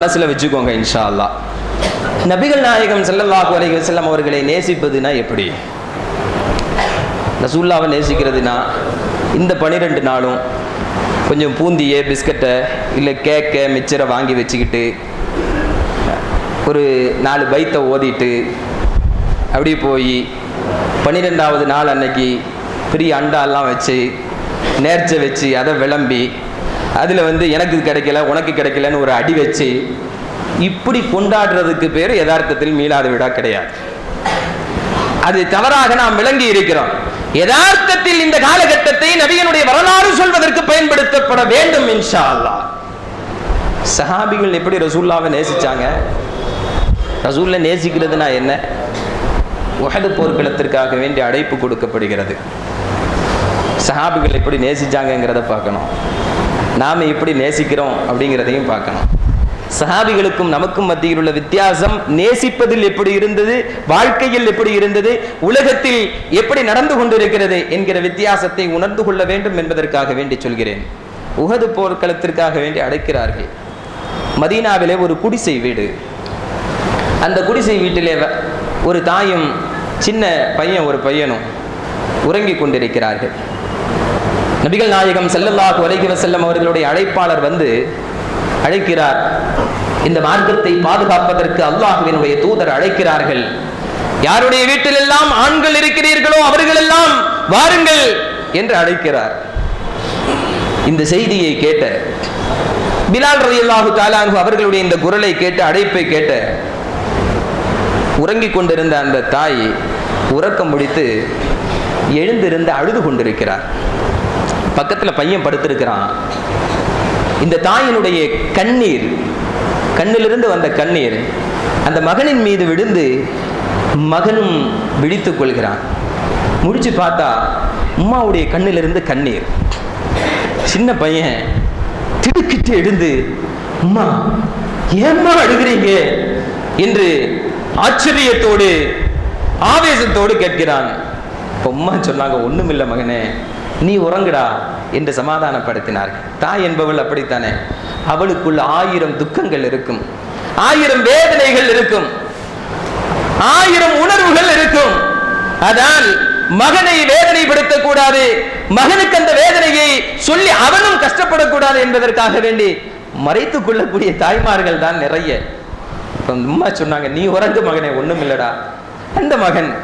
மனசில் வச்சுக்கோங்க இன்ஷா அல்லா நபிகள் நாயகம் செல்லல்லாஹு அலைஹி வஸல்லம் அவர்களை நேசிப்பதுனா எப்படி? ரசூல்லாவை நேசிக்கிறதுனா இந்த பனிரெண்டு நாளும் கொஞ்சம் பூந்தியை பிஸ்கட்டை இல்லை கேக்கை மிச்சரை வாங்கி வச்சுக்கிட்டு ஒரு நாலு பைத்தை ஓதிட்டு அப்படி போய் பன்னிரெண்டாவது நாள் அன்னைக்கு பெரிய அண்டாலாம் வச்சு நேர்ச்சை வச்சு அதை விளம்பி அதில் வந்து எனக்கு கிடைக்கல உனக்கு கிடைக்கலன்னு ஒரு அடி வச்சு இப்படி கொண்டாடுறதுக்கு பேர் யதார்த்தத்தில் மீளாத விழா கிடையாது. அது தவறாக நாம் விளங்கி இருக்கிறோம். யதார்த்தத்தில் இந்த காலகட்டத்தை நபியனுடைய வரலாறு சொல்வதற்கு பயன்படுத்தப்பட வேண்டும் இன்ஷா அல்லாஹ் சஹாபிகள் எப்படி ரசூல்லாவை நேசிச்சாங்க? ரசூல்ல நேசிக்கிறதுனா என்ன? உகது போர்க்களத்திற்காக வேண்டி அழைப்பு கொடுக்கப்படுகிறது. சஹாபிகள் எப்படி நேசிச்சாங்கங்கிறத பார்க்கணும். நாம் எப்படி நேசிக்கிறோம் அப்படிங்கிறதையும் பார்க்கணும். சஹாபிகளுக்கும் நமக்கும் மத்தியில் உள்ள வித்தியாசம் நேசிப்பதில் எப்படி இருந்தது வாழ்க்கையில் எப்படி இருந்தது உலகத்தில் எப்படி நடந்து கொண்டிருக்கிறது என்கிற வித்தியாசத்தை உணர்ந்து கொள்ள வேண்டும் என்பதற்காக வேண்டி சொல்கிறேன். உகது போர்க்களத்திற்காக வேண்டி அழைக்கிறார்கள் மதீனாவிலே ஒரு குடிசை வீடு. அந்த குடிசை வீட்டிலே ஒரு தாயும் சின்ன பையன் ஒரு பையனும் உறங்கிக் கொண்டிருக்கிறார்கள். நபிகள் நாயகம் செல்லல்லாஹு வலைகிவ செல்லம் அவர்களுடைய அழைப்பாளர் வந்து அழைக்கிறார். இந்த மார்க்கத்தை பாதுகாப்பதற்கு அல்லாஹுவினுடைய தூதர் அழைக்கிறார்கள். யாருடைய வீட்டில் எல்லாம் ஆண்கள் இருக்கிறீர்களோ அவர்களெல்லாம் வாருங்கள் என்று அழைக்கிறார். இந்த செய்தியை கேட்ட பிலால் ரலியல்லாஹு தாலாங்கு அவர்களுடைய இந்த குரலை கேட்டு அழைப்பை கேட்ட உறங்கிக் கொண்டிருந்த அந்த தாய் உறக்கம் முடித்து எழுந்திருந்து அழுது கொண்டிருக்கிறார். பக்கத்துல பையன் படுத்திருக்கிறான். இந்த தாயினுடைய கண்ணீர் கண்ணிலிருந்து வந்த கண்ணீர் அந்த மகனின் மீது விழுந்து மகனும் விழித்து கொள்கிறான். முடிச்சு பார்த்தா உம்மாவுடைய கண்ணிலிருந்து கண்ணீர். சின்ன பையன் திடுக்கிட்டு எழுந்து உம்மா ஏம்மா அழுகிறீங்க? என்று ஆச்சரியத்தோடு ஆவேசத்தோடு கேட்கிறான். உம்மா சொன்னாங்க ஒண்ணுமில்லை மகனே நீ உறங்குடா என்று சமாதானப்படுத்தினார்கள் தாய் என்பவள் அப்படித்தானே? அவளுக்குள் ஆயிரம் துக்கங்கள் இருக்கும். ஆயிரம் வேதனைகள் இருக்கும். ஆயிரம் உணர்வுகள் இருக்கும். அதால் மகனை வேதனைப்படுத்த கூடாது. மகனுக்கு அந்த வேதனையை சொல்லி அவனும் கஷ்டப்படக்கூடாது என்பதற்காக வேண்டி மறைத்துக் கொள்ளக்கூடிய தாய்மார்கள் தான் நிறைய. அம்மா சொன்னாங்க நீ உறங்கு மகனே ஒண்ணும் இல்லடா அந்த மகன்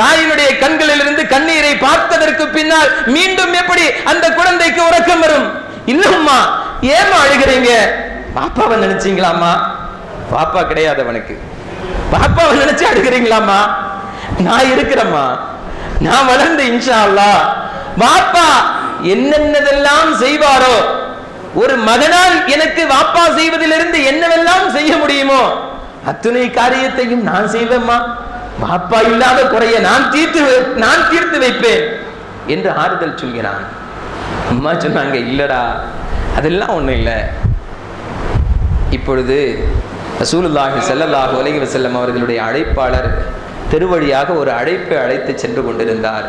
தாயினுடைய கண்களிலிருந்து கண்ணீரை பார்த்ததற்கு பின்னால் மீண்டும் எப்படி அந்த குழந்தைக்கு உறக்கம் வரும்? இல்லம்மா ஏமா அழுகிறீங்க? பாப்பாவை நினைச்சீங்களாம்மா? பாப்பா கிடையாது அவனுக்கு. பாப்பாவை நினைச்சு அழுகிறீங்களாம்மா? நான் இருக்கிறேம்மா. நான் வளர்ந்து இன்ஷா அல்லாஹ் பாப்பா என்னென்னதெல்லாம் செய்வாரோ? ஒரு மகனால் எனக்கு வாப்பா செய்வதிலிருந்து என்னவெல்லாம் செய்ய முடியுமோ? அத்துணை காரியத்தையும் நான் செய்வேம்மா. பாப்பா இல்லாத குறைய நான் தீர்த்து வை- நான் தீர்த்து வைப்பேன் என்று ஆறுதல் சொல்கிறான். அம்மா சொன்னாங்க இல்லடா அதெல்லாம் ஒண்ணும் இல்லை. இப்பொழுது ரசூலுல்லாஹி ஸல்லல்லாஹு அலைஹி செல்லம் அவர்களுடைய அழைப்பாளர் திருவழியாக ஒரு அழைப்பை அழைத்து சென்று கொண்டிருந்தார்.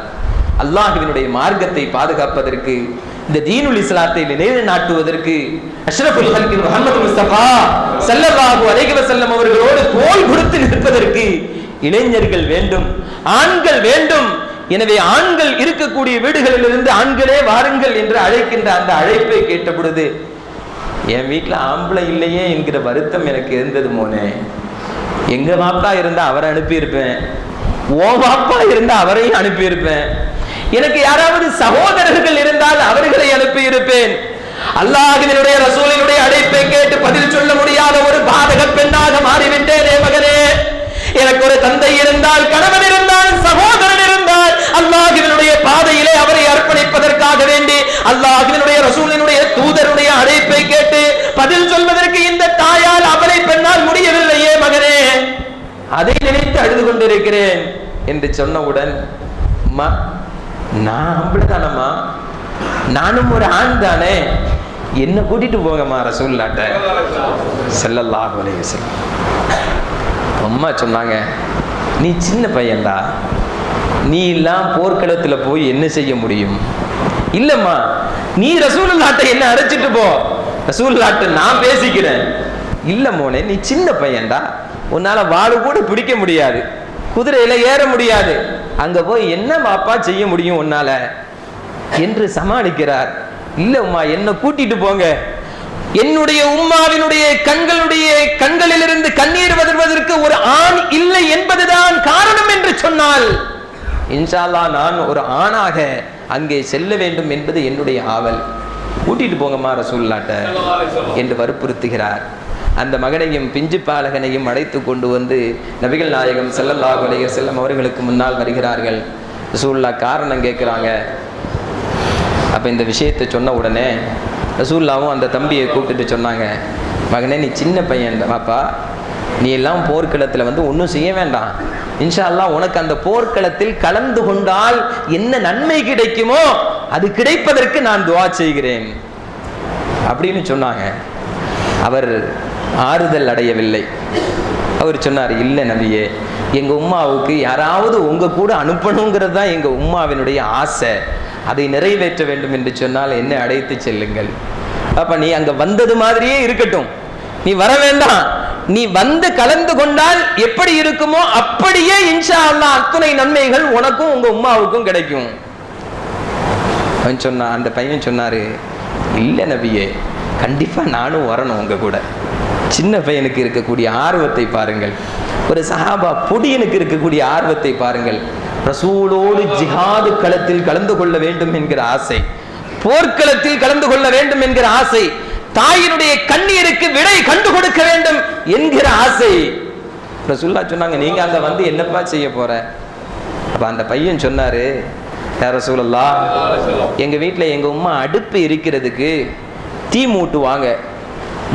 அல்லாஹுவினுடைய மார்க்கத்தை பாதுகாப்பதற்கு இந்த தீனுல் இஸ்லாத்தை நிலைநாட்டுவதற்கு அஷ்ரஃபுல் ஹல்கின் முகமது முஸ்தபா ஸல்லல்லாஹு அலைஹி செல்லம் அவர்களோடு தோள் கொடுத்து நிற்பதற்கு இளைஞர்கள் வேண்டும் ஆண்கள் வேண்டும். எனவே ஆண்கள் இருக்கக்கூடிய வீடுகளில் இருந்து ஆண்களே வாருங்கள் என்று அழைக்கின்ற அந்த அழைப்பை கேட்ட பொழுது என் வீட்டில் ஆம்பளை இல்லையே என்கிற வருத்தம் எனக்கு இருந்தது மோனே. எங்க பாப்பா இருந்தா அவரை அனுப்பியிருப்பேன். ஓ பாப்பா இருந்தா அவரையும் அனுப்பியிருப்பேன். எனக்கு யாராவது சகோதரர்கள் இருந்தால் அவர்களை அனுப்பியிருப்பேன். அல்லாஹினுடைய ரசூலினுடைய அழைப்பை கேட்டு பதில் சொல்ல முடியாத ஒரு பாதக பெண்ணாக மாறிவிட்டேனே மகனே. எனக்கு ஒரு தந்தை இருந்தால் கணவன் இருந்தால் சகோதரன் இருந்தால் அல்லாஹினுடைய பாதையிலே அவரை அர்ப்பணிப்பதற்காக வேண்டி அல்லாஹினுடைய ரசூலினுடைய தூதருடைய அழைப்பை கேட்டு பதில் சொல்வதற்கு இந்த தாயால் அவரை பெண்ணால் முடியவில்லையே மகனே. அதை நினைத்து அழுது கொண்டிருக்கிறேன் என்று சொன்னவுடன் அம்மா நான் ஆம்பளை தானம்மா? நானும் ஒரு ஆண் தானே? என்ன கூட்டிட்டு போங்கம்மா ரசூல்லாட்ட ஸல்லல்லாஹு அம்மா சொன்னாங்க நீ சின்ன பையன்டா. நீ எல்லாம் போர்க்களத்தில் போய் என்ன செய்ய முடியும்? இல்லைம்மா நீ ரசூலுல்லாட்ட என்ன அரைச்சிட்டு போ. ரசூலுல்லாட்ட நான் பேசிக்கிறேன். இல்லை மோனே நீ சின்ன பையன்டா. உன்னால் வாடு கூட பிடிக்க முடியாது. குதிரையில் ஏற முடியாது. அங்கே போய் என்ன மாப்பா செய்ய முடியும் உன்னால்? என்று சமாளிக்கிறார். இல்லைம்மா என்னை கூட்டிகிட்டு கூட்டிட்டு போங்க. என்னுடைய உம்மாவினுடைய கண்களுடைய கண்களிலிருந்து கண்ணீர் வதர்வதற்கு ஒரு ஆண் இல்லை என்பதுதான் காரணம் என்று சொன்னால் இன்ஷால்லா நான் ஒரு ஆணாக அங்கே செல்ல வேண்டும் என்பது என்னுடைய ஆவல். கூட்டிட்டு போங்கம்மா ரசூல்லாட்ட என்று வற்புறுத்துகிறார். அந்த மகனையும் பிஞ்சு பாலகனையும் அழைத்து கொண்டு வந்து நபிகள் நாயகம் செல்லல்லா உலக செல்லம் அவர்களுக்கு முன்னால் வருகிறார்கள். ரசூல்லா காரணம் கேட்குறாங்க. அப்போ இந்த விஷயத்தை சொன்ன உடனே ரசூல்லாவும் அந்த தம்பியை கூப்பிட்டுட்டு சொன்னாங்க மகனே நீ சின்ன பையன் பாப்பா. நீ எல்லாம் போர்க்களத்தில் வந்து ஒன்றும் செய்ய வேண்டாம். இன்ஷா அல்லாஹ் உனக்கு அந்த போர்க்களத்தில் கலந்து கொண்டால் என்ன நன்மை கிடைக்குமோ அது கிடைப்பதற்கு நான் துவா செய்கிறேன். அப்படின்னு சொன்னாங்க. அவர் ஆறுதல் அடையவில்லை. அவர் சொன்னார் இல்லை நபியே எங்கள் உம்மாவுக்கு யாராவது உங்க கூட அனுப்பணுங்கிறது தான் எங்கள் உம்மாவினுடைய ஆசை. அதை நிறைவேற்ற வேண்டும் என்று சொன்னால் என்னை அழைத்து செல்லுங்கள். அப்ப நீ அங்க வந்தது மாதிரியே இருக்கட்டும். நீ வர வேண்டாம். நீ வந்து கலந்து கொண்டால் எப்படி இருக்குமோ அப்படியே இன்ஷா அல்லா அத்துணை நன்மைகள் உனக்கும் உங்க உம்மாவுக்கும் கிடைக்கும். அவன் சொன்னான் அந்த பையன் சொன்னாரு இல்லை நபியே கண்டிப்பா நானும் வரணும் உங்க கூட. சின்ன பையனுக்கு இருக்கக்கூடிய ஆர்வத்தை பாருங்கள். ஒரு சஹாபா பொடியனுக்கு இருக்கக்கூடிய ஆர்வத்தை பாருங்கள். ரசூலோடு ஜிஹாது களத்தில் கலந்து கொள்ள வேண்டும் என்கிற ஆசை. போர்க்களத்தில் கலந்து கொள்ள வேண்டும் என்கிற ஆசை. தாயினுடைய கண்ணீருக்கு விடை கண்டு கொடுக்க வேண்டும் என்கிற ஆசை. ரசூல்லா சொன்னாங்க நீங்க அங்க வந்து என்னப்பா செய்ய போற? அப்ப அந்த பையன் சொன்னாரு யார சூழல்லா எங்க வீட்டில் எங்க உம்மா அடுப்பு இருக்கிறதுக்கு தீ மூட்டுவாங்க.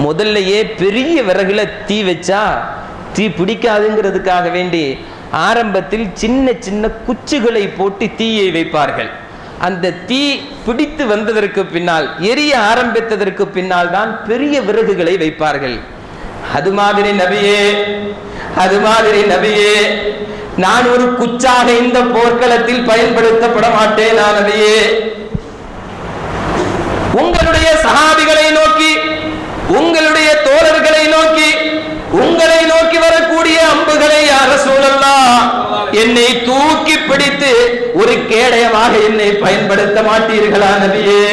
முதல்லயே பெரிய விறகுல தீ வச்சா தீ பிடிக்காதுங்கிறதுக்காக வேண்டி ஆரம்பத்தில் சின்ன சின்ன குச்சிகளை போட்டு தீயை வைப்பார்கள். அந்த தீ பிடித்து வந்ததற்கு பின்னால் எரிய ஆரம்பித்ததற்கு பின்னால் தான் பெரிய விறகுகளை வைப்பார்கள். அது மாதிரி நபியே அது மாதிரி நபியே நான் ஒரு குச்சாக இந்த போர்க்களத்தில் பயன்படுத்தப்பட மாட்டேன் நான் நபியே. உங்களுடைய சகாபிகளை நோக்கி உங்களுடைய தோழர்களை நோக்கி உங்களை நோக்கி வரக்கூடிய அம்புகளை யார சூழல்லாம் என்னை தூக்கி பிடித்து ஒரு கேடயமாக என்னை பயன்படுத்த மாட்டீர்களா நபியே?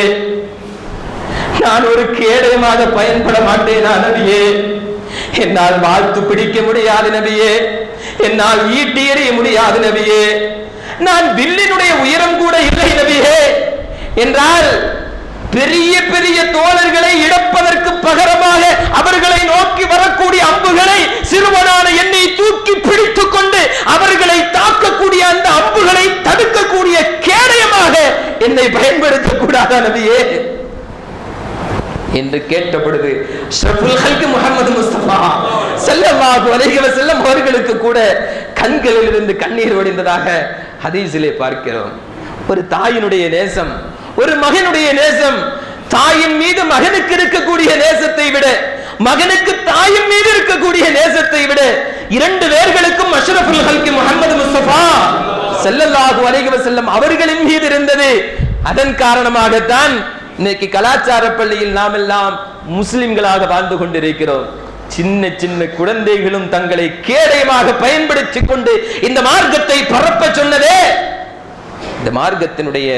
நான் ஒரு கேடயமாக பயன்பட மாட்டேனா நபியே? என்னால் வாழ்த்து பிடிக்க முடியாது நபியே. என்னால் ஈட்டி எறிய முடியாது நபியே. நான் வில்லினுடைய உயரம் கூட இல்லை நபியே. என்றால் பெரிய பெரிய தோழர்களை இழப்பதற்கு பகரமாக அவர்களை நோக்கி வரக்கூடிய அம்புகளை சிறுவனான என்னை தூக்கி பிடித்துக் கொண்டு அவர்களை தாக்கக்கூடிய அந்த அம்புகளை தடுக்கக்கூடிய கேடயமாக என்னை பயன்படுத்தக்கூடாத நபியே? என்று கேட்ட பொழுது முகமது முஸ்தபா. செல்லமாக அலைஹி செல்லம் அவர்களுக்கு கூட கண்களில் இருந்து கண்ணீர் வடிந்ததாக ஹதீஸிலே பார்க்கிறோம். ஒரு தாயினுடைய நேசம் ஒரு மகனுடைய நேசம் தாயின் மீது மகனுக்கு இருக்கக்கூடிய நேசத்தை விட மகனுக்கு தாயின் மீது இருக்கக்கூடிய நேசத்தை விட இரண்டு பேர்களுக்கும் அஷ்ரஃபுல் ஹல்கி முகமது முஸ்தபா செல்லல்லாஹு அலைஹி செல்லம் அவர்களின் மீது இருந்தது. அதன் காரணமாகத்தான் இன்னைக்கு கலாச்சார பள்ளியில் நாம் எல்லாம் முஸ்லிம்களாக வாழ்ந்து கொண்டிருக்கிறோம். சின்ன சின்ன குழந்தைகளும் தங்களை கேடயமாக பயன்படுத்தி கொண்டு இந்த மார்க்கத்தை பரப்ப சொன்னதே. இந்த மார்க்கத்தினுடைய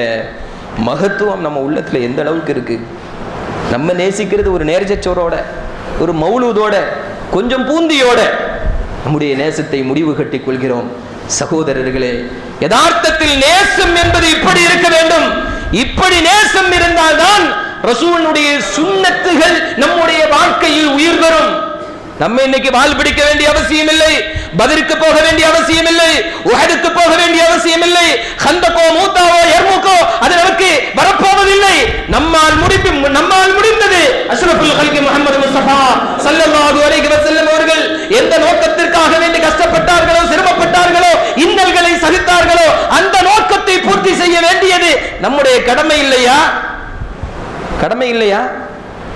மகத்துவம் நம்ம உள்ளத்தில் எந்த அளவுக்கு இருக்குது நம்ம நேசிக்கிறது ஒரு நேர்ச்சோரோட ஒரு மௌலூதோட கொஞ்சம் பூந்தியோட நம்முடைய நேசத்தை முடிவு கட்டிக் கொள்கிறோம். சகோதரர்களே யதார்த்தத்தில் நேசம் என்பது இப்படி இருக்க வேண்டும். இப்படி நேசம் இருந்தால்தான் ரசூலுடைய சுண்ணத்துகள் நம்முடைய வாழ்க்கையில் உயிர் பெறும். நம்ம இன்னைக்கு வால் பிடிக்க வேண்டிய அவசியம் இல்லை. பதிலுக்கு போக வேண்டிய அவசியம் இல்லை. உஹதுக்கு போக வேண்டிய அவசியம் இல்லை. ஹந்தக்கோ மூத்தாவோ எர்முக்கோ அது நமக்கு வரப்போவதில்லை. நம்மால் முடிப்பு நம்மால் முடிந்தது. அஷ்ரஃபுல் ஹல்கி முகமது முஸ்தபா சல்லல்லாஹு அலைஹி வஸல்லம் அவர்கள் எந்த நோக்கத்திற்காக வேண்டி கஷ்டப்பட்டார்களோ சிரமப்பட்டார்களோ இன்னல்களை சகித்தார்களோ அந்த நோக்கத்தை பூர்த்தி செய்ய வேண்டியது நம்முடைய கடமை இல்லையா? கடமை இல்லையா?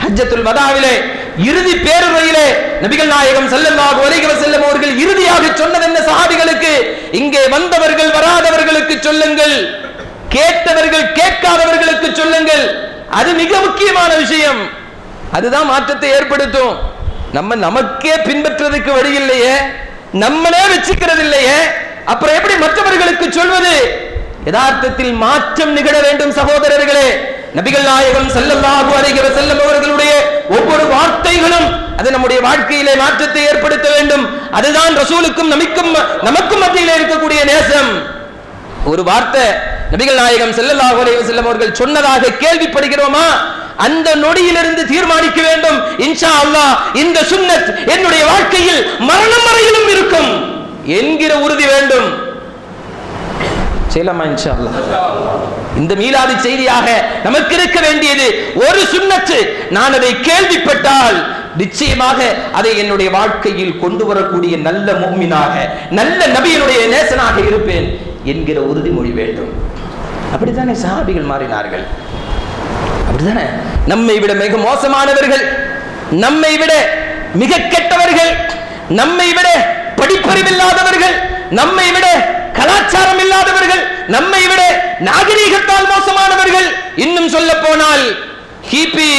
ஹஜ்ஜத்துல் வதாவிலே இறுதி பேருரையிலே நபிகள் நாயகம் செல்லல்லாஹு அலைஹி வஸல்லம் அவர்கள் இறுதியாக சொன்னது என்ன சஹாபிகளுக்கு? இங்கே வந்தவர்கள் வராதவர்களுக்கு சொல்லுங்கள். கேட்டவர்கள் கேட்காதவர்களுக்கு சொல்லுங்கள். அது மிக முக்கியமான விஷயம். அதுதான் மாற்றத்தை ஏற்படுத்தும். நம்ம நமக்கே பின்பற்றுறதுக்கு வழி இல்லையே. நம்மளே வச்சுக்கிறது இல்லையே. அப்புறம் எப்படி மற்றவர்களுக்கு சொல்வது? யதார்த்தத்தில் மாற்றம் நிகழ வேண்டும் சகோதரர்களே. நபிகள் நாயகம் செல்லல்லாஹு அலைஹி செல்லும் அவர்களுடைய ஒவ்வொரு வார்த்தைகளும் அது நம்முடைய வாழ்க்கையிலே மாற்றத்தை ஏற்படுத்த வேண்டும். அதுதான் ரசூலுக்கும் நமக்கும் நமக்கும் மத்தியிலே இருக்கக்கூடிய நேசம். ஒரு வார்த்தை நபிகள் நாயகம் ஸல்லல்லாஹு அலைஹி வஸல்லம் அவர்கள் சொன்னதாக கேள்விப்படுகிறோமா? அந்த நொடியிலிருந்து தீர்மானிக்க வேண்டும். இன்ஷா அல்லாஹ் இந்த சுன்னத் என்னுடைய வாழ்க்கையில் மரணம் வரையிலும் இருக்கும் என்கிற உறுதி வேண்டும். செய்யலாமா இன்ஷா அல்லாஹ் இந்த மீலாது செய்தியாக நமக்கு இருக்க வேண்டியது ஒரு சுண்ணத்து. நான் அதை கேள்விப்பட்டால் நிச்சயமாக அதை என்னுடைய வாழ்க்கையில் கொண்டு வரக்கூடிய நல்ல மோமினாக நல்ல நபியினுடைய நேசனாக இருப்பேன் என்கிற உறுதிமொழி வேண்டும். அப்படித்தானே சஹாபிகள் மாறினார்கள்? அப்படித்தானே? நம்மை விட மிக மோசமானவர்கள் நம்மை விட மிக கெட்டவர்கள் நம்மை விட படிப்பறிவில்லாதவர்கள் நம்மை விட கலாச்சாரம் இல்லாதவர்கள் நம்மை விட நாகரீகத்தால் மோசமானவர்கள் இன்னும் சொல்ல போனால் கிபி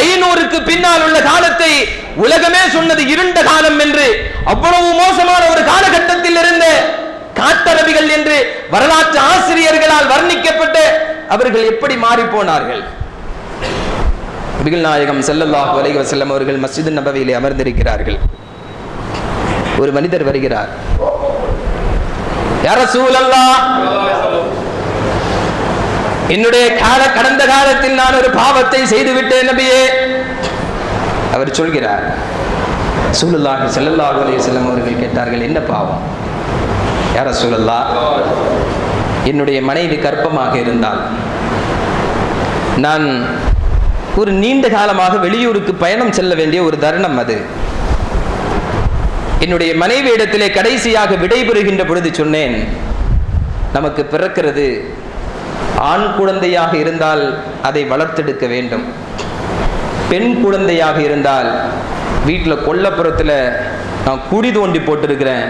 ஐநூறுக்கு பின்னால் உள்ள காலத்தை உலகமே சொன்னது இருண்ட காலம் என்று அவ்வளவு மோசமான ஒரு காலகட்டத்தில் இருந்த காட்டரபிகள் என்று வரலாற்று ஆசிரியர்களால் வர்ணிக்கப்பட்டு அவர்கள் எப்படி மாறி போனார்கள்? நபிகள் நாயகம் ஸல்லல்லாஹு அலைஹி வஸல்லம் அவர்கள் மஸ்ஜித் நபவியிலே அமர்ந்திருக்கிறார்கள். ஒரு மனிதர் வருகிறார். யார சூழல்லா என்னுடைய கால கடந்த காலத்தில் நான் ஒரு பாவத்தை செய்து விட்டேன் நபியே. அவர் சொல்கிறார் சூழல்லாஹி ஸல்லல்லாஹு அலைஹி வஸல்லம் அவர்கள் கேட்டார்கள் என்ன பாவம்? யார சூழல்லா என்னுடைய மனைவி கற்பமாக இருந்தால் நான் ஒரு நீண்ட காலமாக வெளியூருக்கு பயணம் செல்ல வேண்டிய ஒரு தருணம் அது. என்னுடைய மனைவி இடத்திலே கடைசியாக விடைபெறுகின்ற பொழுது சொன்னேன் நமக்கு பிறக்கிறது ஆண் குழந்தையாக இருந்தால் அதை வளர்த்தெடுக்க வேண்டும். பெண் குழந்தையாக இருந்தால் வீட்டில் கொல்லப்புறத்தில் நான் குடி தோண்டி போட்டிருக்கிறேன்.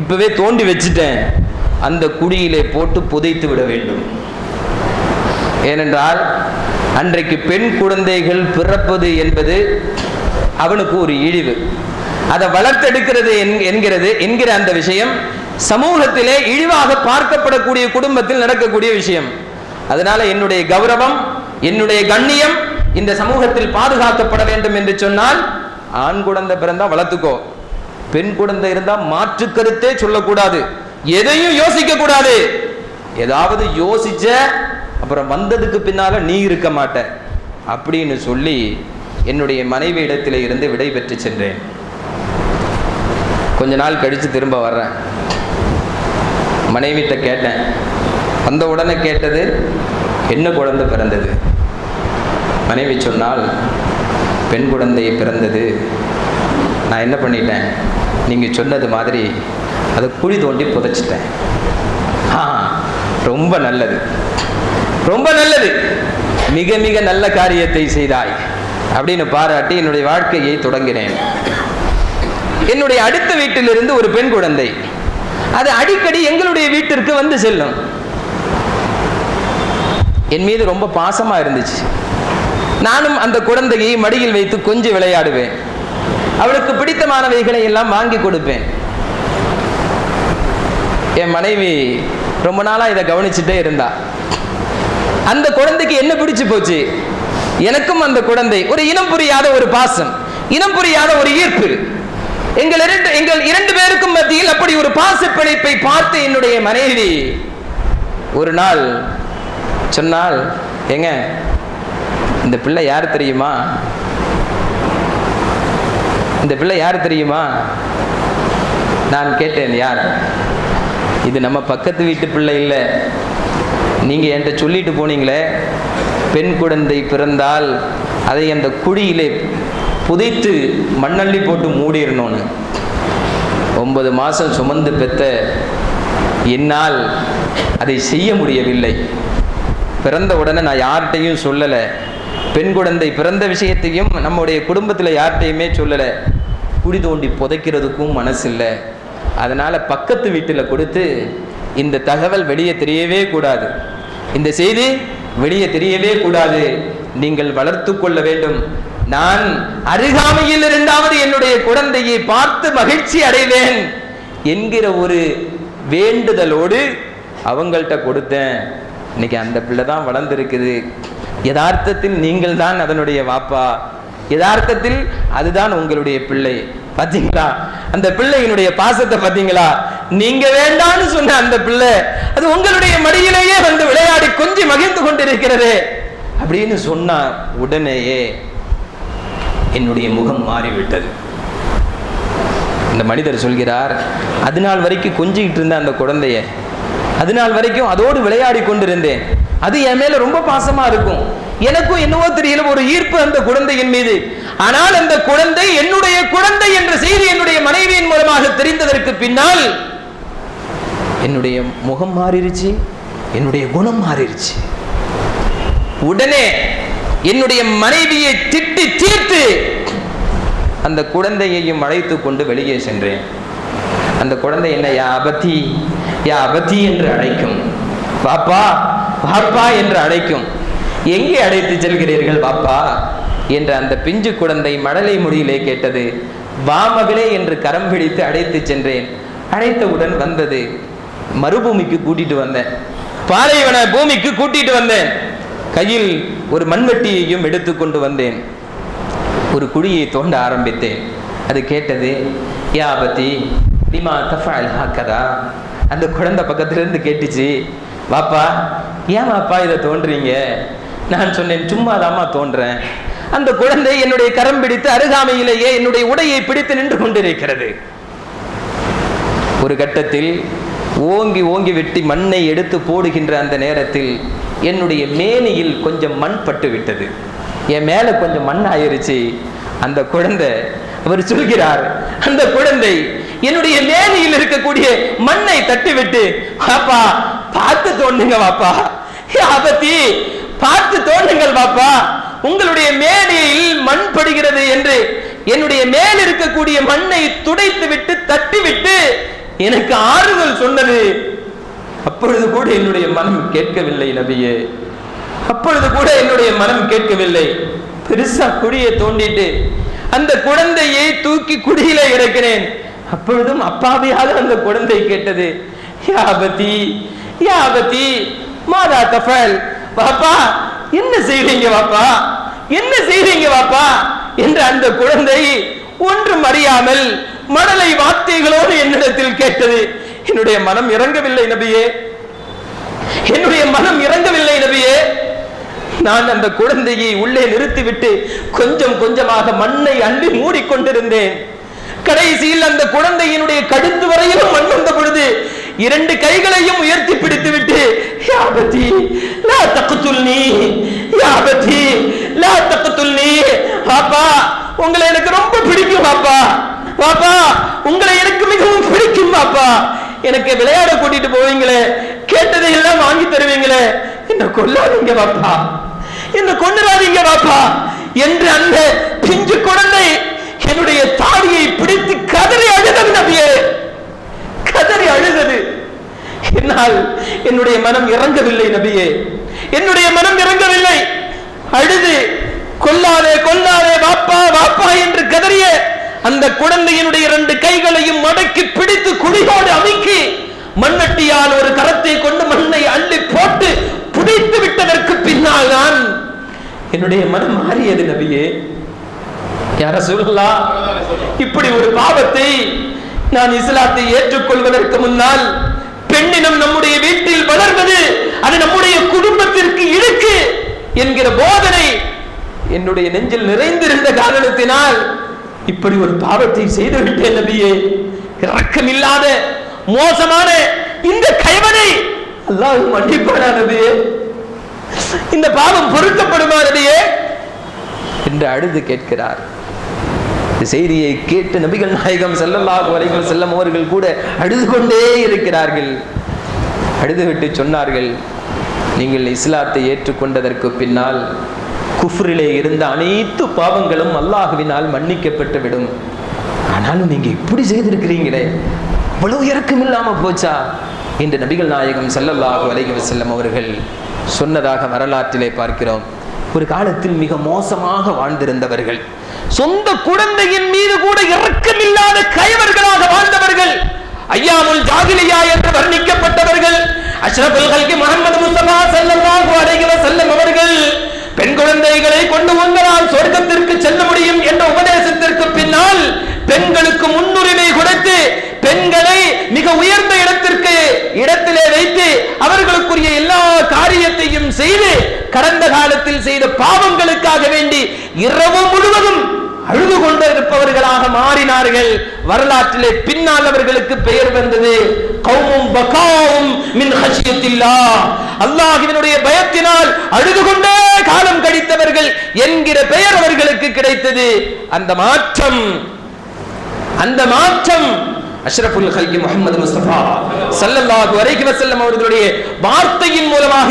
இப்பவே தோண்டி வச்சுட்டேன். அந்த குடியிலே போட்டு புதைத்து விட வேண்டும். ஏனென்றால் அன்றைக்கு பெண் குழந்தைகள் பிறப்பது என்பது அவனுக்கு ஒரு இழிவு. அதை வளர்த்தெடுக்கிறது என்- என்கிறது என்கிற அந்த விஷயம் சமூகத்திலே இழிவாக பார்க்கப்படக்கூடிய குடும்பத்தில் நடக்கக்கூடிய விஷயம். அதனால என்னுடைய கௌரவம் என்னுடைய கண்ணியம் இந்த சமூகத்தில் பாதுகாக்கப்பட வேண்டும் என்று சொன்னால் ஆண் குழந்தை பிறந்தா வளர்த்துக்கோ. பெண் குழந்தை இருந்தா மாற்று கருத்தே சொல்லக்கூடாது. எதையும் யோசிக்க கூடாது. ஏதாவது யோசிச்ச அப்புறம் வந்ததுக்கு பின்னால நீ இருக்க மாட்ட. அப்படின்னு சொல்லி என்னுடைய மனைவி இடத்திலே இருந்து விடை பெற்று சென்றேன். கொஞ்ச நாள் கழித்து திரும்ப வர்றேன். மனைவிட்ட கேட்டேன். அந்த உடனே கேட்டது என்ன குழந்தை பிறந்தது? மனைவி சொன்னால் பெண் குழந்தை பிறந்தது. நான் என்ன பண்ணிட்டேன்? நீங்கள் சொன்னது மாதிரி அதை குழி தோண்டி புதைச்சிட்டேன். ஆ ரொம்ப நல்லது. ரொம்ப நல்லது. மிக மிக நல்ல காரியத்தை செய்தாய் அப்படின்னு பாராட்டி என்னுடைய வாழ்க்கையை தொடங்கினேன். என்னுடைய அடுத்த வீட்டிலிருந்து ஒரு பெண் குழந்தை. அது அடிக்கடி எங்களுடைய வீட்டிற்கு வந்து செல்லும். என் மீது ரொம்ப பாசமாக இருந்துச்சு. நானும் அந்த குழந்தையை மடியில் வைத்து கொஞ்சம் விளையாடுவேன். அவளுக்கு பிடித்தமானவைகளை எல்லாம் வாங்கி கொடுப்பேன். என் மனைவி ரொம்ப நாளாக இதை கவனிச்சுட்டே இருந்தா. அந்த குழந்தைக்கு என்ன பிடிச்சு போச்சு? எனக்கும் அந்த குழந்தை. ஒரு இனம் புரியாத ஒரு பாசம். இனம் புரியாத ஒரு ஈர்ப்பு. எங்கள் இரண்டு எங்கள் இரண்டு பேருக்கும் மத்தியில் அப்படி ஒரு பாச பிழைப்பை பார்த்து என்னுடைய மனைவி ஒரு நாள் சொன்னால் ஏங்க இந்த பிள்ளை யார் தெரியுமா? இந்த பிள்ளை யார் தெரியுமா? நான் கேட்டேன் யார்? இது நம்ம பக்கத்து வீட்டு பிள்ளை இல்லை. நீங்கள் என்கிட்ட சொல்லிட்டு போனீங்களே பெண் குழந்தை பிறந்தால் அதை அந்த குழியிலே புதைத்து மண்ணள்ளி போட்டு மூடிடணும்னு. ஒன்பது மாதம் சுமந்து பெத்த என்னால் அதை செய்ய முடியவில்லை. பிறந்த உடனே நான் யார்கிட்டையும் சொல்லலை. பெண் குழந்தை பிறந்த விஷயத்தையும் நம்முடைய குடும்பத்தில் யார்கிட்டையுமே சொல்லலை. குழி தோண்டி புதைக்கிறதுக்கும் மனசு இல்லை அதனால் பக்கத்து வீட்டில் கொடுத்து இந்த தகவல் வெளியே தெரியவே கூடாது. இந்த செய்தி வெளியே தெரியவே கூடாது. நீங்கள் வளர்த்து கொள்ள வேண்டும். நான் அருகாமையில் இருந்தாவது என்னுடைய குழந்தையை பார்த்து மகிழ்ச்சி அடைவேன் என்கிற ஒரு வேண்டுதலோடு அவங்கள்ட்ட கொடுத்தேன். இன்னைக்கு அந்த பிள்ளை தான் வளர்ந்துருக்குது. யதார்த்தத்தில் நீங்கள் தான் அதனுடைய வாப்பா. யதார்த்தத்தில் அதுதான் உங்களுடைய பிள்ளை. பார்த்தீங்களா அந்த பிள்ளையினுடைய பாசத்தை பார்த்தீங்களா நீங்க வேண்டான்னு சொன்ன அந்த பிள்ளை அது உங்களுடைய மடியிலேயே வந்து விளையாடி கொஞ்சம் மகிழ்ந்து கொண்டிருக்கிறது. அப்படின்னு சொன்னா உடனேயே என்னுடைய முகம் மாறிவிட்டது. இந்த மனிதர் சொல்கிறார் அது நாள் வரைக்கும் கொஞ்சிக்கிட்டு இருந்த அந்த குழந்தைய அது நாள் வரைக்கும் அதோடு விளையாடி கொண்டிருந்தேன். அது என் மேல ரொம்ப பாசமா இருக்கும். எனக்கும் என்னவோ தெரியல ஒரு ஈர்ப்பு அந்த குழந்தையின் மீது. ஆனால் அந்த குழந்தை என்னுடைய குழந்தை என்ற செய்தி என்னுடைய மனைவியின் மூலமாக தெரிந்ததற்கு பின்னால் என்னுடைய முகம் மாறிடுச்சு என்னுடைய குணம் மாறிடுச்சு உடனே என்னுடைய மனைவியை திட்டி தீர்த்து அந்த குழந்தையையும் அழைத்து கொண்டு வெளியே சென்றேன். அந்த குழந்தை என்ன யா அபத்தி யா அபத்தி என்று அழைக்கும். பாப்பா பாப்பா என்று அழைக்கும். எங்கே அழைத்து செல்கிறீர்கள் பாப்பா? என்று அந்த பிஞ்சு குழந்தை மடலை மொழியிலே கேட்டது. வா மகளே என்று கரம் பிடித்து அழைத்து சென்றேன். அழைத்தவுடன் வந்தது. மறுபூமிக்கு கூட்டிட்டு வந்தேன். பாலைவன பூமிக்கு கூட்டிட்டு வந்தேன். கையில் ஒரு மண்வெட்டியையும் எடுத்துக்கொண்டு வந்தேன். ஒரு குழியை தோண்ட ஆரம்பித்தேன். அது கேட்டது யா லிமா தஃபால் ஹாக்கதா? அந்த குழந்தை பக்கத்திலிருந்து கேட்டுச்சு வாப்பா ஏன் வாப்பா இதை தோன்றீங்க? நான் சொன்னேன் சும்மா தாம்மா தோன்றேன். அந்த குழந்தை என்னுடைய கரம் பிடித்து அருகாமையிலேயே என்னுடைய உடையை பிடித்து நின்று கொண்டிருக்கிறது. ஒரு கட்டத்தில் ஓங்கி ஓங்கி வெட்டி மண்ணை எடுத்து போடுகின்ற அந்த நேரத்தில் என்னுடைய மேனியில் கொஞ்சம் மண் பட்டு விட்டது என் மேல கொஞ்சம் மண் ஆயிருச்சு. அந்த குழந்தை அவர் சொல்கிறார் அந்த குழந்தை என்னுடைய மேனியில் இருக்கக்கூடிய மண்ணை தட்டிவிட்டு பாப்பா பார்த்து தோண்டுங்க பாப்பா. ஆபத்தி பார்த்து தோண்டுங்கள் வாப்பா உங்களுடைய மேடையில் மண் படுகிறது என்று என்னுடைய மேல் இருக்கக்கூடிய மண்ணை துடைத்து விட்டு தட்டி விட்டு எனக்கு ஆறுதல் சொன்னது. அப்பொழுது கூட என்னுடைய மனம் கேட்கவில்லை நபியே. அப்பொழுது கூட என்னுடைய மனம் கேட்கவில்லை. பெருசா குழியை தோண்டிட்டு அந்த குழந்தையை தூக்கி குடியில இறக்கிறேன் அப்பொழுதும் அப்பாவியாக அந்த குழந்தை கேட்டது யாபதி யாபதி மாதா தஃபல் பாப்பா என்ன செய்றீங்க பாப்பா என்ன செய்றீங்க பாப்பா என்று அந்த குழந்தை ஒன்றும் அறியாமல் மடலை வார்த்தைகளோடு என்னிடத்தில் கேட்டது. என்னுடைய மனம் இறங்கவில்லை நபியே. என்னுடைய மனம் இறங்கவில்லை நபியே. நான் அந்த குழந்தையை உள்ளே நிறுத்திவிட்டு கொஞ்சம் கொஞ்சமாக மண்ணை அள்ளி மூடிக்கொண்டிருந்தேன். கடைசியில் அந்த குழந்தையினுடைய கழுத்து வரையிலும் மண் வந்த பொழுது இரண்டு கைகளையும் உயர்த்தி பிடித்து விட்டு யாபதி லா தக்குத்துல்னி யாபதி லா தக்குத்துல்னி பாப்பா உங்களை எனக்கு ரொம்ப பிடிக்கும் பாப்பா பாப்பா உங்களை எனக்கு மிகவும் பிடிக்கும் பாப்பா எனக்கு விளையாட கூட்டிட்டு போவீங்களே? கேட்டதை எல்லாம் வாங்கி தருவீங்களே? என்ன கொல்லாதீங்க பாப்பா. என்ன கொண்டுடாதீங்க பாப்பா. என்று அந்த பிஞ்சு குழந்தை என்னுடைய தாடியை பிடித்து கதறி அழுதது நபியே. கதறி அழுதது. என்னால் என்னுடைய மனம் இறங்கவில்லை நபியே. என்னுடைய மனம் இறங்கவில்லை. அழுது கொல்லாதே கொல்லாதே வாப்பா வாப்பா என்று கதறிய அந்த குழந்தையினுடைய இரண்டு கைகளையும் மடக்கி பிடித்து குடியோடு அமைக்கி மண்ணட்டியால் ஒரு கரத்தை கொண்டு மண்ணை அள்ளி போட்டு புதைத்து விட்டதற்கு பின்னால் நான் என்னுடைய மனம் மாறியது நபியே. யார சொல்லலாம் இப்படி ஒரு பாவத்தை நான் இஸ்லாத்தை ஏற்றுக்கொள்வதற்கு முன்னால் பெண்ணினம் நம்முடைய வீட்டில் வளர்வது அது நம்முடைய குடும்பத்திற்கு இழுக்கு என்கிற போதனை என்னுடைய நெஞ்சில் நிறைந்திருந்த காரணத்தினால் இப்படி ஒரு பாவத்தை செய்துவிட்டேன் நபியே இரக்கம் இல்லாத மோசமான இந்த கைவனை அல்லாஹ் மன்னிப்பானா நபியே? இந்த பாவம் பொருத்தப்படுமா நபியே? என்று அழுது கேட்கிறார். இந்த செய்தியை கேட்டு நபிகள் நாயகம் ஸல்லல்லாஹு வரைக்கும் செல்லும் அவர்கள் கூட அழுது கொண்டே இருக்கிறார்கள். அழுதுவிட்டு சொன்னார்கள் நீங்கள் இஸ்லாத்தை ஏற்றுக்கொண்டதற்கு பின்னால் குஃப்ரிலே இருந்த அனைத்து பாவங்களும் அல்லாஹுவினால் மன்னிக்கப்பட்டு விடும் ஆனாலும் நீங்க இப்படி செய்திருக்கிறீங்களே அவ்வளவு இறக்கம் இல்லாம போச்சா? என்று நபிகள் நாயகம் செல்லல்லாஹு அலைகி செல்லம் அவர்கள் சொன்னதாக வரலாற்றிலே பார்க்கிறோம். ஒரு காலத்தில் மிக மோசமாக வாழ்ந்திருந்தவர்கள் சொந்த குழந்தையின் மீது கூட இரக்கமில்லாத கயவர்களாக வாழ்ந்தவர்கள் ஐயாமுல் ஜாகிலியா என்று வர்ணிக்கப்பட்டவர்கள் அஷ்ரபுல் கல்கி முகமது முஸ்தபா செல்லல்லாஹு அலைகி செல்லம் அவர்கள் பெண் குழந்தைகளை கொண்டு வந்தால் சொர்க்கத்திற்கு செல்ல முடியும் என்ற உபதேசத்திற்கு பின்னால் பெண்களுக்கு முன்னுரிமை கொடுத்து பெண்களை மிக உயர்ந்த இடத்திற்கு இடத்திலே வைத்து அவர்களுக்குரிய எல்லா காரியத்தையும் செய்து கடந்த காலத்தில் செய்த பாவங்களுக்காக வேண்டி இரவு முழுவதும் அழுது கொண்டு இருப்பவர்களாக மாறினார்கள். வரலாற்றிலே பின்னால் அவர்களுக்கு பெயர் வந்தது கௌமும் பகாவும் மின் ஹஷியத்தில்லா அல்லாஹினுடைய பயத்தினால் அழுது கொண்டே காலம் கடித்தவர்கள் என்கிற பெயர் அவர்களுக்கு கிடைத்தது. அந்த மாற்றம் அந்த மாற்றம் அஷ்ரஃபுல் ஹல்கி முகமது முஸ்தபா சல்லல்லாஹு அலைஹி வஸல்லம் அவர்களுடைய வார்த்தையின் மூலமாக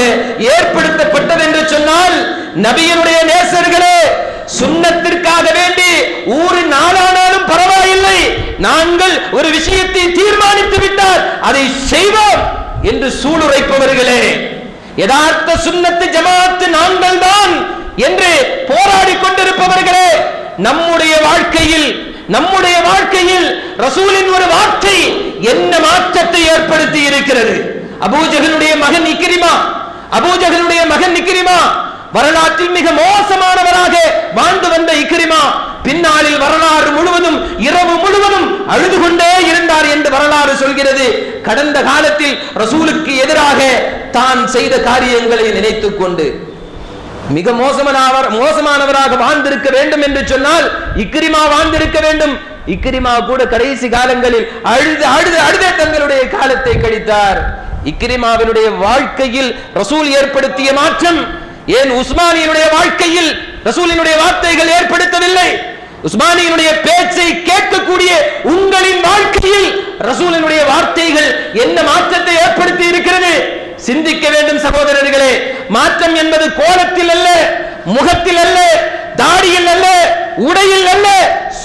ஏற்படுத்தப்பட்டது என்று சொன்னால் நபியினுடைய நேசர்களே சுன்னத்திற்காக வேண்டி ஊரின் நாளானாலும் பரவாயில்லை. நாங்கள் ஒரு விஷயத்தை தீர்மானித்து விட்டால் அதை செய்வோம் என்று சூளுரைப்பவர்களே. யதார்த்த சுண்ணத்து ஜமாத்து நாங்கள் தான் என்று போராடி கொண்டிருப்பவர்களே. நம்முடைய வாழ்க்கையில் நம்முடைய வாழ்க்கையில் ரசூலின் ஒரு வார்த்தை என்ன மாற்றத்தை ஏற்படுத்தி இருக்கிறது? அபூஜகனுடைய மகன் நிக்கிரிமா அபூஜகனுடைய மகன் நிக்கிரிமா வரலாற்றில் மிக மோசமானவராக வாழ்ந்து வந்த இக்கிரிமா பின்னாளில் வரலாறு முழுவதும் இரவு முழுவதும் அழுது கொண்டே இருந்தார் என்று வரலாறு சொல்கிறது. கடந்த காலத்தில் ரசூலுக்கு எதிராக தான் செய்த காரியங்களை நினைத்துக் கொண்டு மிக மோசமானவர் மோசமானவராக வாழ்ந்திருக்க வேண்டும் என்று சொன்னால் இக்ரிமா வாழ்ந்திருக்க வேண்டும். இக்ரிமா கூட கடைசி காலங்களில் அழுது அழுது அழுதே தங்களுடைய காலத்தை கழித்தார். இக்ரிமாவினுடைய வாழ்க்கையில் ரசூல் ஏற்படுத்திய மாற்றம் ஏன் உஸ்மானியினுடைய வாழ்க்கையில் ரசூலினுடைய வார்த்தைகள் ஏற்படுத்தவில்லை? உஸ்மானியினுடைய பேச்சை கேட்கக்கூடிய உங்களின் வாழ்க்கையில் ரசூலினுடைய வார்த்தைகள் என்ன மாற்றத்தை ஏற்படுத்தி இருக்கிறது? சிந்திக்க வேண்டும் சகோதரர்களே. மாற்றம் என்பது கோலத்தில் அல்ல முகத்தில் அல்ல தாடியில் அல்ல உடையில் அல்ல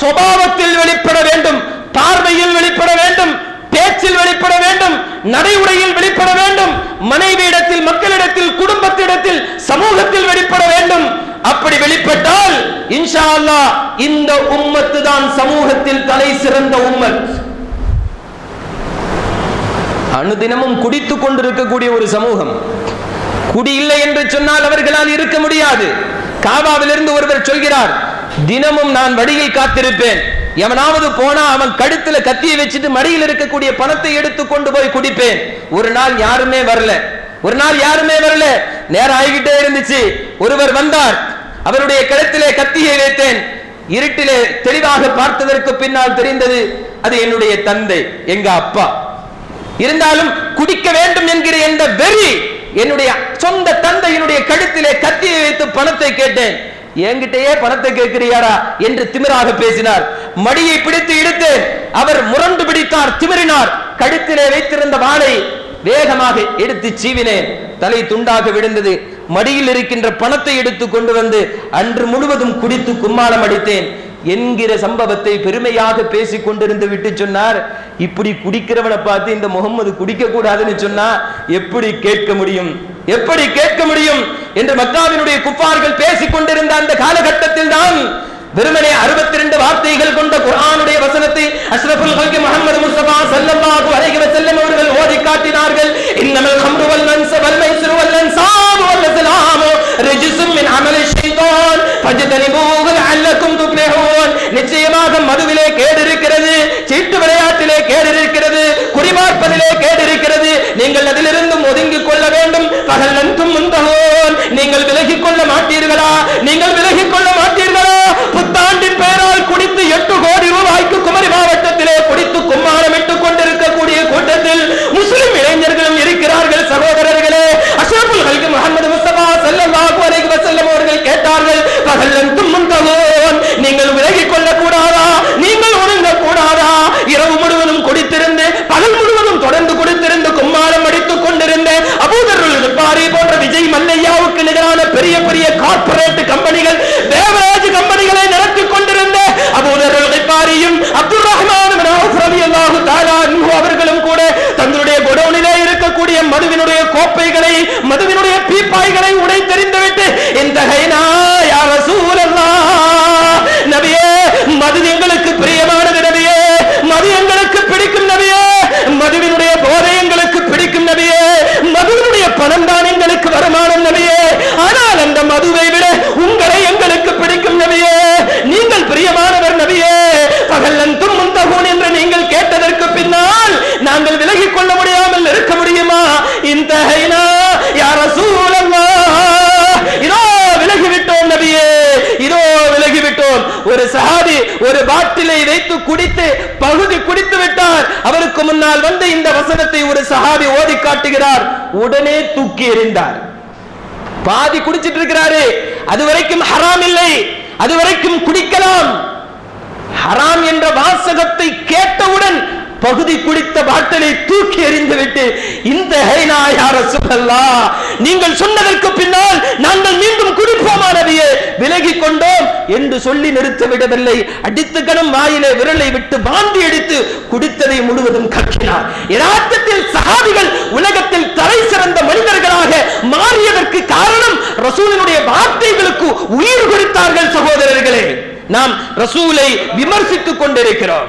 சுபாவத்தில் வெளிப்பட வேண்டும் பார்வையில் வெளிப்பட வேண்டும். பேச்சில் வெளிப்பட வேண்டும் நடை உடையில் வெளிப்பட வேண்டும் மனைவியிடத்தில் மக்களிடத்தில் குடும்பத்திடத்தில் சமூகத்தில் வெளிப்பட வேண்டும். அப்படி வெளிப்பட்டால் இன்ஷா அல்லாஹ் இந்த உம்மத்து தான் சமூகத்தில் தலை சிறந்த உம்மத். அனுதினமும் குடித்துக் கொண்டிருக்கக்கூடிய ஒரு சமூகம். குடி இல்லை என்று சொன்னால் அவர்களால் இருக்க முடியாது. காபாவிலிருந்து ஒருவர் சொல்கிறார் தினமும் நான் வழியில் காத்திருப்பேன். எவனாவது போனா அவன் கழுத்துல கத்தியை வச்சுட்டு மடியில் இருக்கக்கூடிய பணத்தை எடுத்து கொண்டு போய் குடிப்பேன். ஒரு நாள் யாருமே வரல. ஒரு நாள் யாருமே வரல. நேரம் ஆகிக்கிட்டே இருந்துச்சு. ஒருவர் வந்தார். அவருடைய கழுத்திலே கத்தியை வைத்தேன். இருட்டிலே தெளிவாக பார்த்ததற்கு பின்னால் தெரிந்தது அது என்னுடைய தந்தை எங்க அப்பா. இருந்தாலும் குடிக்க வேண்டும் என்கிற எந்த வெறி என்னுடைய சொந்த தந்தையினுடைய கழுத்திலே கத்தியை வைத்து பணத்தை கேட்டேன். என்கிட்டயே பணத்தை கேட்கிறியாரா என்று திமிராக பேசினார். மடியை பிடித்து இழுத்தேன். அவர் முரண்டு பிடித்தார் திமிரினார் கழுத்திலே வைத்திருந்த வாளை வேகமாக எடுத்து சீவினேன். தலை துண்டாக விழுந்தது. மடியில் இருக்கின்ற பணத்தை எடுத்து கொண்டு வந்து அன்று முழுவதும் குடித்து கும்மாளம் அடித்தேன். என்கிற சம்பவத்தை பெருமையாக பேசிக் கொண்டிருந்து விட்டு சொன்னார். இப்படி குடிக்கிறவனை பார்த்து இந்த முகம்மது குடிக்க கூடாதுன்னு சொன்னா எப்படி கேட்க முடியும்? எப்படி கேட்க முடியும்? என்று மக்காவினுடைய குப்பார்கள் பேசிக் கொண்டிருந்த அந்த காலகட்டத்தில் தான் வெறுமனே அறுபத்தி ரெண்டு வார்த்தைகள் கொண்ட குரானுடைய வசனத்தை அஷ்ரஃபுல் ஹல்கி முகமது முஸ்தபா ஸல்லல்லாஹு அலைஹி வஸல்லம் அவர்கள் ஓதி காட்டினார்கள். இன்னமல் ஹம்ரு வல் மன்ஸ வல் மைஸ்ரு வல் அன்சாபு வல் அஸ்லாமு ரிஜ்சும் மின் அமலி ஷைத்தான் ஃபஜ்தனிபூஹு நிச்சயமாக மதுவிலே கேடு இருக்கிறது சீட்டு விளையாட்டிலே கேடு இருக்கிறது குடிமார்ப்பதிலே கேடு இருக்கிறது நீங்கள் அதிலிருந்தும் ஒதுங்கிக் கொள்ள வேண்டும். பகல் நன்கும் முந்தகோன். நீங்கள் விலகிக் கொள்ள மாட்டீர்களா? நீங்கள் விலகிக் கொள்ள மாட்டீர்களா? புத்தாண்டின் பெயரால் குடித்து எட்டு கோடி ரூபாய்க்கு குமரி மாவட்டத்திலே குடித்து கும்மாளமிட்டுக் கொண்டிருக்கக்கூடிய கூட்டத்தில் முஸ்லிம் இளைஞர்களும் இருக்கிறார்கள் சகோதரர்களே. அசோபுல் ஹல்கி முகமது முஸ்தபா ஸல்லல்லாஹு அவர்கள் கேட்டார்கள் பகல் நன்கும் முந்தகோன். நீங்கள் விலகிக் கொள்ள கூடாதா நீங்கள் உணர்ந்த கூடாதா இரவு முழுவதும் குடித்திருந்து பகல் முழுவதும் தொடர்ந்து குடித்திருந்து கும்மாளம் அடித்துக் கொண்டிருந்த அபூதருள் பாரி போன்ற விஜய் மல்லையாவுக்கு நிகரான பெரிய பெரிய கார்பரேட் கம்பெனிகள் ஒரு வாட்டிலை வைத்து குடித்து பகுதி குடித்து விட்டார். அவருக்கு முன்னால் வந்து இந்த வசனத்தை ஒரு சஹாபி ஓதி காட்டுகிறார். உடனே தூக்கி எறிந்தார். பாதி குடிச்சிட்டு இருக்கிறாரு. அது வரைக்கும் ஹராம் இல்லை. அது வரைக்கும் குடிக்கலாம். ஹராம் என்ற வாசகத்தை கேட்டவுடன் பகுதி குடித்த பாட்டிலை தூக்கி எறிந்துவிட்டு இந்த ஹைனா யார சொல்லல்லா நீங்கள் சொன்னதற்கு பின்னால் நாங்கள் மீண்டும் குடிப்போமானவையே விலகி கொண்டோம் என்று சொல்லி நிறுத்த விடவில்லை. அடித்து கணம் வாயிலே விரலை விட்டு வாந்தி அடித்து குடித்ததை முழுவதும் கக்கினார். யதார்த்தத்தில் சஹாபிகள் உலகத்தில் தலை சிறந்த மனிதர்களாக மாறியதற்கு காரணம் ரசூலினுடைய வார்த்தைகளுக்கு உயிர் கொடுத்தார்கள் சகோதரர்களே. நாம் ரசூலை விமர்சித்துக் கொண்டிருக்கிறோம்.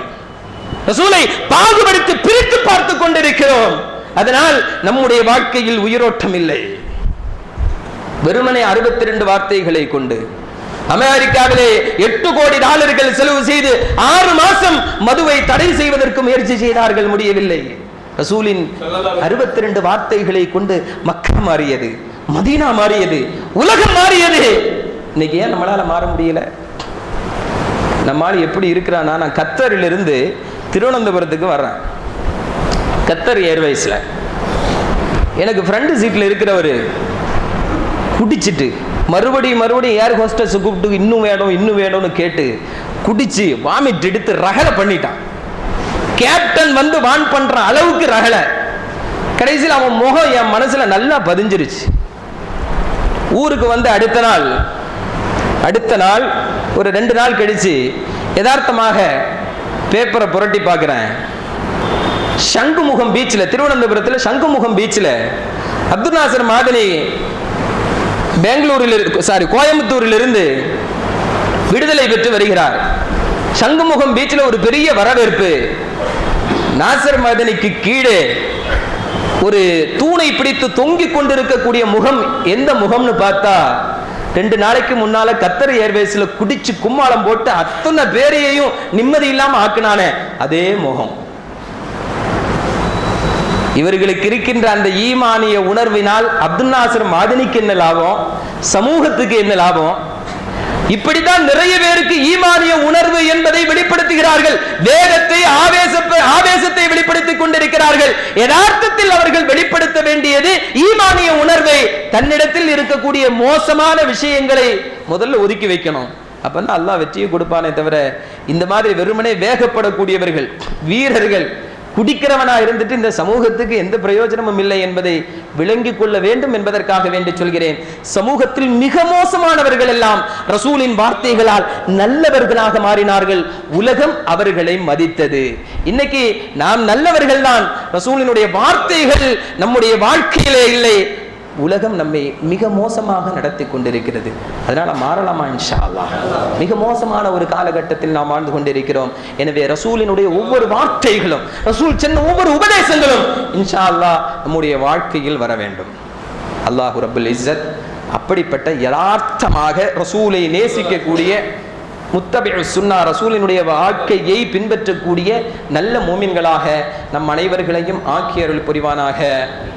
ரசூலை பாகுபடுத்தி பிரித்து பார்த்துக் கொண்டிருக்கிறோம். அதனால் நம்முடைய வாழ்க்கையில் உயிரோட்டம் இல்லை. வெறுமனை அறுபத்தி ரெண்டு வார்த்தைகளை கொண்டு அமெரிக்காவிலே எட்டு கோடி டாலர்கள் செலவு செய்து ஆறு மாசம் மதுவை தடை செய்வதற்கு முயற்சி செய்தார்கள் முடியவில்லை. ரசூலின் அறுபத்தி ரெண்டு வார்த்தைகளை கொண்டு மக்கள் மாறியது மதீனா மாறியது உலகம் மாறியது. இன்னைக்கு ஏன் நம்மளால மாற முடியல? நம்மால் எப்படி இருக்கிறான்னா நான் கத்தரிலிருந்து திருவனந்தபுரத்துக்கு வர்றேன். கத்தர் ஏர்வைஸில் எனக்கு ஃப்ரண்ட் சீட்டில் இருக்கிறவர் குடிச்சிட்டு மறுபடியும் மறுபடியும் ஏர் ஹோஸ்டஸ் கூப்பிட்டு இன்னும் வேணும் இன்னும் வேணும்னு கேட்டு குடிச்சு வாமிட் எடுத்து ரகலை பண்ணிட்டான். கேப்டன் வந்து வான் பண்ணுற அளவுக்கு ரகலை. கடைசியில் அவன் முகம் என் மனசில் நல்லா பதிஞ்சிருச்சு. ஊருக்கு வந்து அடுத்த நாள் அடுத்த நாள் ஒரு ரெண்டு நாள் கழித்து யதார்த்தமாக பேப்பரை புரட்டி பார்க்குறேன். சங்குமுகம் பீச்சில் திருவனந்தபுரத்தில் சங்குமுகம் பீச்சில் அப்துல் நாசர் மாதனி பெங்களூரில் சாரி கோயம்புத்தூரிலிருந்து விடுதலை பெற்று வருகிறார். சங்குமுகம் பீச்சில் ஒரு பெரிய வரவேற்பு. நாசர் மதனிக்கு கீழே ஒரு தூணை பிடித்து தொங்கிக் கொண்டிருக்கக்கூடிய முகம் எந்த முகம்னு பார்த்தா ரெண்டு நாளைக்கு முன்னால கத்தர் ஏர்வேஸ்ல குடிச்சு கும்மாளம் போட்டு அத்தனை பேரையையும் நிம்மதி இல்லாம ஆக்குனானே அதே முகம். இவர்களுக்கு இருக்கின்ற அந்த ஈமானிய உணர்வினால் அப்துல் நாசர் மாதினிக்கு என்ன லாபம்? சமூகத்துக்கு என்ன லாபம்? இப்படித்தான் நிறைய பேருக்கு ஈமானிய உணர்வு என்பதை வெளிப்படுத்துகிறார்கள். வேகத்தை ஆவேச ஆவேசத்தை வெளிப்படுத்திக் கொண்டிருக்கிறார்கள். யதார்த்தத்தில் அவர்கள் வெளிப்படுத்த வேண்டியது ஈமானிய உணர்வை தன்னிடத்தில் இருக்கக்கூடிய மோசமான விஷயங்களை முதல்ல ஒதுக்கி வைக்கணும். அப்பதான் அல்லாஹ் வெற்றியை கொடுப்பானே தவிர இந்த மாதிரி வெறுமனே வேகப்படக்கூடியவர்கள் வீரர்கள் குடிக்கிறவனா இருந்துட்டு இந்த சமூகத்துக்கு எந்த பிரயோஜனமும் இல்லை என்பதை விளங்கிக் கொள்ள வேண்டும் என்பதற்காக வேண்டி சொல்கிறேன். சமூகத்தில் மிக மோசமானவர்கள் எல்லாம் ரசூலின் வார்த்தைகளால் நல்லவர்களாக மாறினார்கள். உலகம் அவர்களை மதித்தது. இன்னைக்கு நாம் நல்லவர்கள் தான் ரசூலினுடைய வார்த்தைகள் நம்முடைய வாழ்க்கையிலே இல்லை. உலகம் நம்மை மிக மோசமாக நடத்தி கொண்டிருக்கிறது. அதனால மாறலாமா இன்ஷா அல்லாஹ் மிக மோசமான ஒரு காலகட்டத்தில் நாம் வாழ்ந்து கொண்டிருக்கிறோம். எனவே ரசூலினுடைய ஒவ்வொரு வார்த்தைகளும் ரசூல் சென்ன ஒவ்வொரு உபதேசங்களும் இன்ஷா அல்லாஹ் நம்முடைய வாழ்க்கையில் வர வேண்டும். அல்லாஹு ரபுல் இஸ்ஸத் அப்படிப்பட்ட யதார்த்தமாக ரசூலை நேசிக்கக்கூடிய முத்தபி சுன்னா ரசூலினுடைய வாழ்க்கையை பின்பற்றக்கூடிய நல்ல மூமின்களாக நம் அனைவர்களையும் ஆக்கியருள் புரிவானாக.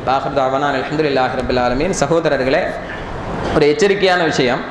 பாகர்தாவான அலமதுல்லாஹி ரபுல் ஆலமீன். சகோதரர்களே ஒரு எச்சரிக்கையான விஷயம்.